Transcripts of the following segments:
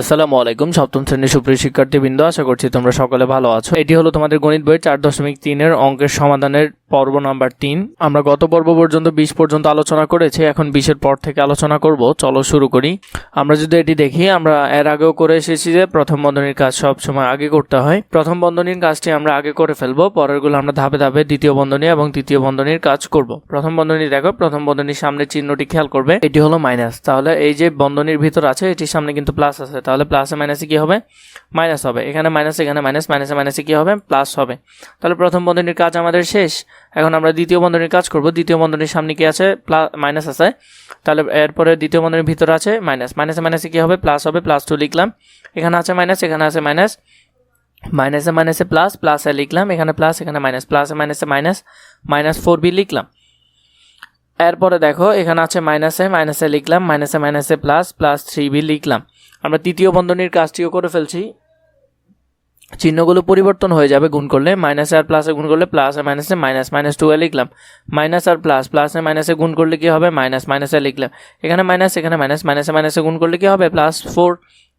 আসসালামু আলাইকুম, সপ্তম শ্রেণির সুপ্রিয় শিক্ষার্থীবৃন্দ, আশা করছি তোমরা সকলে ভালো আছো। এটি হলো তোমাদের গণিত বই চার দশমিক তিনের অঙ্কের সমাধানের পর্ব নাম্বার তিন। আমরা গত পর্ব পর্যন্ত বিশ পর্যন্ত আলোচনা করেছি, এখন বিশের পর থেকে আলোচনা করব। চলো শুরু করি। আমরা যদি এটি দেখি, আমরা এর আগেও করে এসেছি যে প্রথম বন্ধনীর কাজ সব সময় আগে করতে হয়। প্রথম বন্ধনীর কাজটি আমরা আগে করে ফেলব, পরেরগুলো আমরা ধাপে ধাপে দ্বিতীয় বন্ধনী এবং তৃতীয় বন্ধনীর কাজ করব। প্রথম বন্ধনী দেখো, প্রথম বন্ধনীর সামনে চিহ্নটি খেয়াল করবে। এটি হলো মাইনাস। তাহলে এই যে বন্ধনীর ভিতর আছে, এটির সামনে কিন্তু প্লাস আছে। তাহলে প্লাসে মাইনাসে কি হবে? মাইনাস হবে। এখানে মাইনাস এখানে মাইনাস, মাইনাসে মাইনাসে কি হবে? প্লাস হবে। তাহলে প্রথম বন্ধনীর কাজ আমাদের শেষ। এখন আমরা দ্বিতীয় বন্ধনীর কাজ করব। দ্বিতীয় বন্ধনীর সামনে কি আছে? প্লাস মাইনাস আছে। তাহলে এরপরে দ্বিতীয় বন্ধনীর ভিতরে আছে মাইনাস মাইনাসে মাইনাসে কি হবে? প্লাস হবে। প্লাস টু লিখলাম। এখানে আছে মাইনাস এখানে আছে মাইনাস মাইনাসে মাইনাসে প্লাস প্লাসে লিখলাম। এখানে প্লাস এখানে মাইনাস প্লাসে মাইনাসে মাইনাস মাইনাস ফোর বি লিখলাম। এরপরে দেখো, এখানে আছে মাইনাসে মাইনাসে লিখলাম। মাইনাসে মাইনাসে প্লাস প্লাস থ্রি বি লিখলাম। আমরা তৃতীয় বন্ধনীর কাজটিও করে ফেলছি। চিহ্নগুলো পরিবর্তন হয়ে যাবে গুণ করলে মাইনাস আর প্লাসে গুণ করলে প্লাসে মাইনাসে মাইনাস মাইনাস টু লিখলাম। মাইনাস আর প্লাস প্লাসে মাইনাসে গুণ করলে কি হবে? মাইনাস মাইনাসে লিখলাম। এখানে মাইনাস এখানে মাইনাস মাইনাসে মাইনাসে গুণ করলে কি হবে? প্লাস ফোর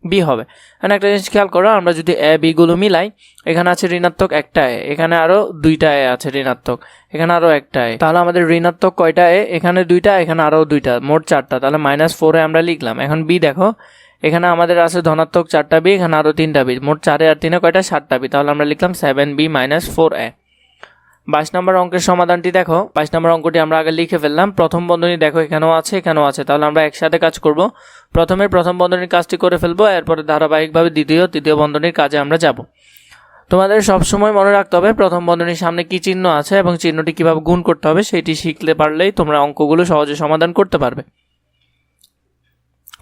বি হবে। এখানে একটা জিনিস খেয়াল করো, আমরা যদি এ বিগুলো মিলাই, এখানে আছে ঋণাত্মক একটা এ এখানে আরও দুইটা এ আছে ঋণাত্মক। এখানে আরও একটা এ তাহলে আমাদের ঋণাত্মক কয়টা এ এখানে দুইটা, এখানে আরও দুইটা, মোট চারটা। তাহলে মাইনাস ফোরে আমরা লিখলাম। এখন বি দেখো এখানে আমাদের আছে ধনাত্মক চারটা বি, এখানে আরও তিনটা বি। মোট চারে আর তিনে কয়টা? সাতটা বি। তাহলে আমরা লিখলাম seven B minus four A বাইশ নম্বর অঙ্কের সমাধানটি দেখো। বাইশ নম্বর অঙ্কটি আমরা আগে লিখে ফেললাম। প্রথম বন্ধনী দেখো, এখানেও আছে এখানেও আছে। তাহলে আমরা একসাথে কাজ করব। প্রথমে প্রথম বন্ধনীর কাজটি করে ফেলব, এরপরে ধারাবাহিকভাবে দ্বিতীয়, তৃতীয় বন্ধনীর কাজে আমরা যাব। তোমাদের সবসময় মনে রাখতে হবে, প্রথম বন্ধনীর সামনে কি চিহ্ন আছে এবং চিহ্নটি কীভাবে গুণ করতে হবে, সেটি শিখতে পারলেই তোমরা অঙ্কগুলো সহজে সমাধান করতে পারবে।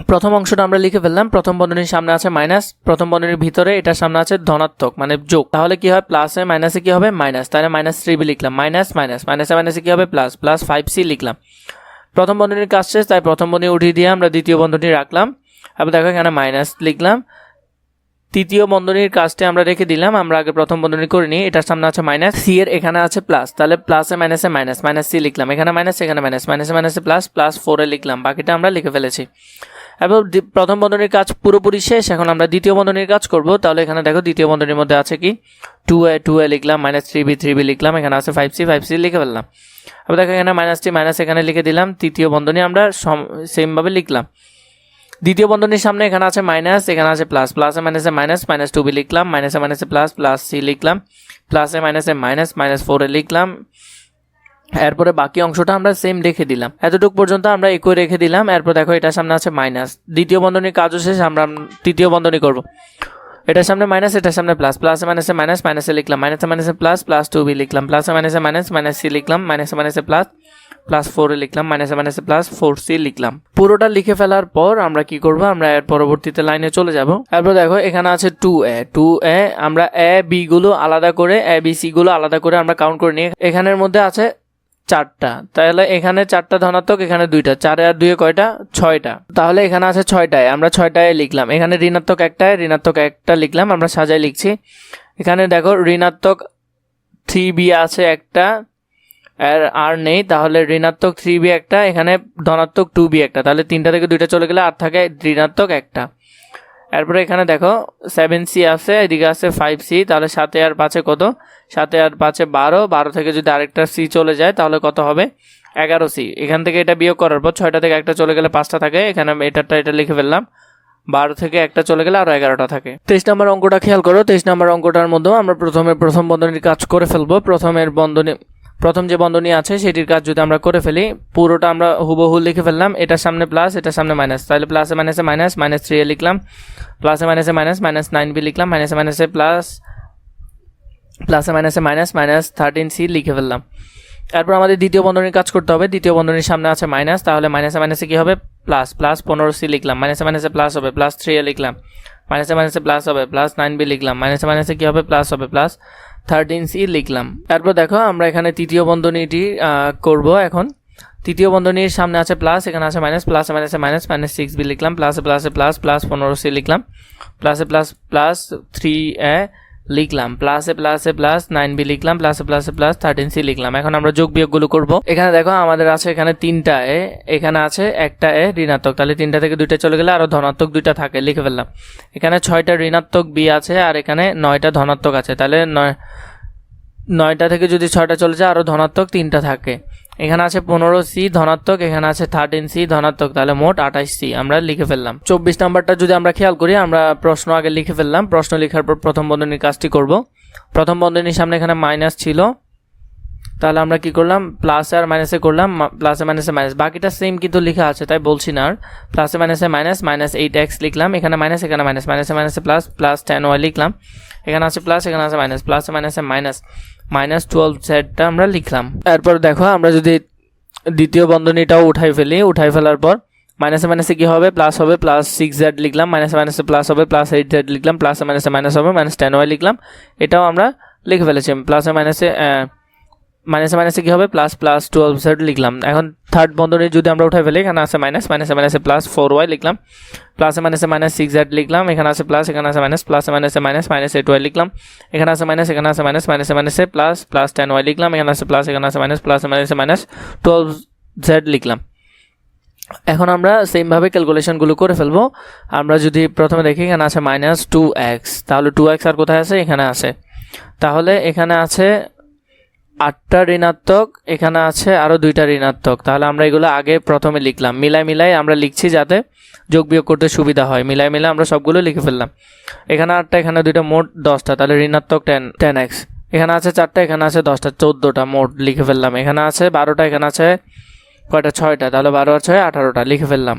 প্রথম অংশটা আমরা লিখে ফেললাম। প্রথম বন্ধনীর সামনে আছে মাইনাস প্রথম বন্ধনীর ভিতরে এটার সামনে আছে ধনাত্মক মানে যোগ। তাহলে কি হয়? প্লাসে মাইনাসে কি হবে? মাইনাস তাহলে মাইনাস থ্রি বি লিখলাম। মাইনাস মাইনাস মাইনাসে মাইনাসে কি হবে? প্লাস প্লাস ফাইভ সি লিখলাম। প্রথম বন্ধনীর কাজ শেষ, তাই প্রথম বন্ধনী উঠিয়ে দিয়ে আমরা দ্বিতীয় বন্ধনী রাখলাম। এবার দেখো এখানে মাইনাস লিখলাম। তৃতীয় বন্ধনীর কাজটি আমরা রেখে দিলাম। আমরা আগে প্রথম বন্ধনী করে নিই। এটার সামনে আছে মাইনাস সি এর এখানে আছে প্লাস তাহলে প্লাসে মাইনাসে মাইনাস মাইনাস সি লিখলাম। এখানে মাইনাস এখানে মাইনাস মাইনাসে মাইনাসে প্লাস প্লাস ফোরে লিখলাম। বাকিটা আমরা লিখে ফেলেছি। এবং প্রথম বন্ধনীর কাজ পুরোপুরি শেষ, এখন আমরা দ্বিতীয় বন্ধনীর কাজ করব। তাহলে এখানে দেখো দ্বিতীয় বন্ধনীর মধ্যে আছে কি? টু এ টু এ লিখলাম minus three B three B লিখলাম, এখানে আছে ফাইভ সি ফাইভ সি লিখে ফেললাম। আবার দেখো এখানে মাইনাস টি মাইনাস এখানে লিখে দিলাম, তৃতীয় বন্ধনী আমরা সেমভাবে লিখলাম। দ্বিতীয় বন্ধনীর সামনে এখানে আছে মাইনাস এখানে আছে প্লাস প্লাসে মাইনাসে মাইনাস মাইনাস টু বি লিখলাম মাইনাসে মাইনাসে প্লাস প্লাস সি লিখলাম প্লাসে মাইনাসে মাইনাস মাইনাস ফোরে লিখলাম এরপরে বাকি অংশটা আমরা সেম রেখে দিলাম। এতটুকু পর্যন্ত আমরা একই রেখে দিলাম। এরপর দেখো এটার সামনে আছে মাইনাস দ্বিতীয় বন্ধনীর কাজও শেষ, আমরা তৃতীয় বন্ধনী করব। এটার সামনে মাইনাস এটার সামনে প্লাস প্লাসে মাইনাসে মাইনাস মাইনাসে লিখলাম। মাইনাসে মাইনাসে প্লাস প্লাস টু বি লিখলাম। প্লাসে মাইনাসে মাইনাস মাইনাস সি লিখলাম। মাইনাসে মাইনাসে প্লাস প্লাস ফোরে লিখলাম। মাইনাসে মাইনাসে প্লাস ফোর সি লিখলাম। পুরোটা লিখে ফেলার পর আমরা কি করব? আমরা এর পরবর্তীতে লাইনে চলে যাব। এরপর দেখো এখানে আছে টু এ টু এ আমরা এ বি গুলো আলাদা করে এ বি সি গুলো আলাদা করে আমরা কাউন্ট করে নিই এখানের মধ্যে আছে চারটা। তাহলে এখানে চারটা ধনাত্মক, এখানে দুইটা। চারে আর দুয়ে কয়টা? ছয়টা। তাহলে এখানে আছে ছয়টায়। আমরা ছয়টায় লিখলাম। এখানে ঋণাত্মক একটায়, ঋণাত্মক একটা লিখলাম। আমরা সাজায় লিখছি। এখানে দেখো ঋণাত্মক থ্রি বি আছে একটা, আর আর নেই। তাহলে ঋণাত্মক থ্রি বি একটা, এখানে ধনাত্মক টু বি একটা। তাহলে তিনটা থেকে দুইটা চলে গেলে আর থাকে ঋণাত্মক একটা। এরপরে এখানে দেখো সেভেন সি আছে, এদিকে আছে ফাইভ সি তাহলে সাতে আর পাঁচে কত? সাতে আর পাঁচে বারো বারো থেকে যদি আরেকটা সি চলে যায়, তাহলে কত হবে? এগারো সি এখান থেকে এটা বিয়োগ করার পর ছয়টা থেকে একটা চলে গেলে পাঁচটা থাকে, এখানে আমি এটারটা এটা লিখে ফেললাম। বারো থেকে একটা চলে গেলে আরও এগারোটা থাকে। তেইশ নম্বর অঙ্কটা খেয়াল করো, তেইশ নম্বর অঙ্কটার মধ্যেও আমরা প্রথমে প্রথম বন্ধনীর কাজ করে ফেলব। প্রথমের বন্ধনী প্রথম যে বন্ধনী আছে সেটির কাজ যদি আমরা করে ফেলি পুরোটা আমরা হুবহু লিখে ফেললাম এটার সামনে প্লাস এটার সামনে মাইনাস তাহলে প্লাসে মাইনাসে মাইনাস মাইনাস থ্রি এ লিখলাম প্লাসে মাইনাসে মাইনাস মাইনাস নাইন বি লিখলাম মাইনাসে মাইনাসে প্লাস প্লাসে মাইনাসে মাইনাস মাইনাস থার্টিন সি লিখে ফেললাম তারপর আমাদের দ্বিতীয় বন্ধনীর কাজ করতে হবে দ্বিতীয় বন্ধনীর সামনে আছে মাইনাস তাহলে মাইনাসে মাইনাসে কী হবে প্লাস প্লাস পনেরো সি লিখলাম মাইনাসে মাইনাসে প্লাস হবে প্লাস থ্রি এ লিখলাম মাইনাসে মাইনাসে প্লাস হবে প্লাস নাইন বি লিখলাম মাইনাসে মাইনাসে কী হবে প্লাস হবে প্লাস থার্টিন সি লিখলাম। তারপর দেখো, আমরা এখানে তৃতীয় বন্ধনীটি করব এখন। তৃতীয় বন্ধনীর সামনে আছে প্লাস এখানে আছে মাইনাস প্লাসে মাইনাসে মাইনাস মাইনাস সিক্স বি লিখলাম। প্লাসে প্লাসে প্লাস প্লাস পনেরো সি লিখলাম। প্লাসে প্লাস প্লাস থ্রি এ লিখলাম প্লাসে প্লাসে প্লাস নাইন বি লিখলাম প্লাসে প্লাসে প্লাস থার্টিন সি লিখলাম। এখন আমরা যোগ বিয়োগগুলো করব। এখানে দেখো আমাদের আছে এখানে তিনটা এ, এখানে আছে একটা এ ঋণাত্মক। তাহলে তিনটা থেকে দুইটা চলে গেলে আরও ধনাত্মক দুইটা থাকে, লিখে ফেললাম। এখানে ছয়টা ঋণাত্মক বি আছে আর এখানে নয়টা ধনাত্মক আছে। তাহলে নয়, নয়টা থেকে যদি ছয়টা চলে যায় আরও ধনাত্মক তিনটা থাকে। এখানে আছে পনেরো সি ধনাত্মক, এখানে আছে থার্টিন সি ধনাত্মক, তাহলে মোট আঠাশ সি, আমরা লিখে ফেললাম। চব্বিশ নাম্বারটা যদি আমরা খেয়াল করি, আমরা প্রশ্ন আগে লিখে ফেললাম। প্রশ্ন লেখার পর প্রথম বন্ধনীর কাজটি করব। প্রথম বন্ধনীর সামনে এখানে মাইনাস ছিল। তাহলে আমরা কি করলাম প্লাস আর মাইনাসে করলাম প্লাসে মাইনাসে মাইনাস বাকিটা সেম কিন্তু লেখা আছে তাই বলছি না আর প্লাসে মাইনাসে মাইনাস মাইনাস এইট এক্স লিখলাম এখানে মাইনাস এখানে মাইনাস মাইনাসে মাইনাসে প্লাস প্লাস টেন ওয়াই লিখলাম এখানে আছে প্লাস এখানে আছে মাইনাস প্লাসে মাইনাসে মাইনাস মাইনাস টুয়েলভ জেডটা আমরা লিখলাম এরপর দেখো আমরা যদি দ্বিতীয় বন্ধনীটাও উঠাই ফেলি উঠাই ফেলার পর মাইনাসে মাইনাসে কি হবে প্লাস হবে প্লাস সিক্স জেড লিখলাম মাইনাসে মাইনাসে প্লাস হবে প্লাস এইট জেড লিখলাম প্লাসে মাইনাসে মাইনাস হবে মাইনাস টেন ওয়াই লিখলাম এটাও আমরা লিখে ফেলেছি প্লাসে মাইনাসে মাইনাসে মাইনাসে কি হবে প্লাস প্লাস টুয়েলভ জেড লিখলাম এখন থার্ড বন্ধনী যদি আমরা উঠাই ফেলি এখানে আছে মাইনাস মাইনাসে মাইনাসে প্লাস ফোর ওয়াই লিখলাম প্লাসে মাইনাসে মাইনাস সিক্স জেড লিখলাম এখানে আছে প্লাস এখানে আছে মাইনাস প্লাসে মাইনাসে মাইনাস মাইনাস এইট ওয়াই লিখলাম এখানে আছে মাইনাস এখানে আছে মাইনাস মাইনাসে মাইনাসে প্লাস প্লাস টেন ওয়াই লিখলাম এখানে আছে প্লাস এখানে আছে মাইনাস প্লাসে মাইনাসে মাইনাস টুয়েলভ জেড লিখলাম এখন আমরা সেমভাবে ক্যালকুলেশনগুলো করে ফেলব আমরা যদি প্রথমে দেখি এখানে আছে মাইনাস টু এক্স তাহলে টু এক্স আর কোথায় আছে এখানে আছে তাহলে এখানে আছে আটটা ঋণাত্মক, এখানে আছে আরও দুইটা ঋণাত্মক। তাহলে আমরা এগুলো আগে প্রথমে লিখলাম। মিলাই মিলাই আমরা লিখছি যাতে যোগ বিয়োগ করতে সুবিধা হয়। মিলাই মিলাই আমরা সবগুলো লিখে ফেললাম। এখানে আটটা, এখানে দুইটা, মোট দশটা। তাহলে ঋণাত্মক টেন টেন এক্স এখানে আছে চারটা, এখানে আছে দশটা, চোদ্দোটা মোট লিখে ফেললাম। এখানে আছে বারোটা, এখানে আছে কয়টা? ছয়টা। তাহলে বারো আর ছয় আঠারোটা। লিখে ফেললাম।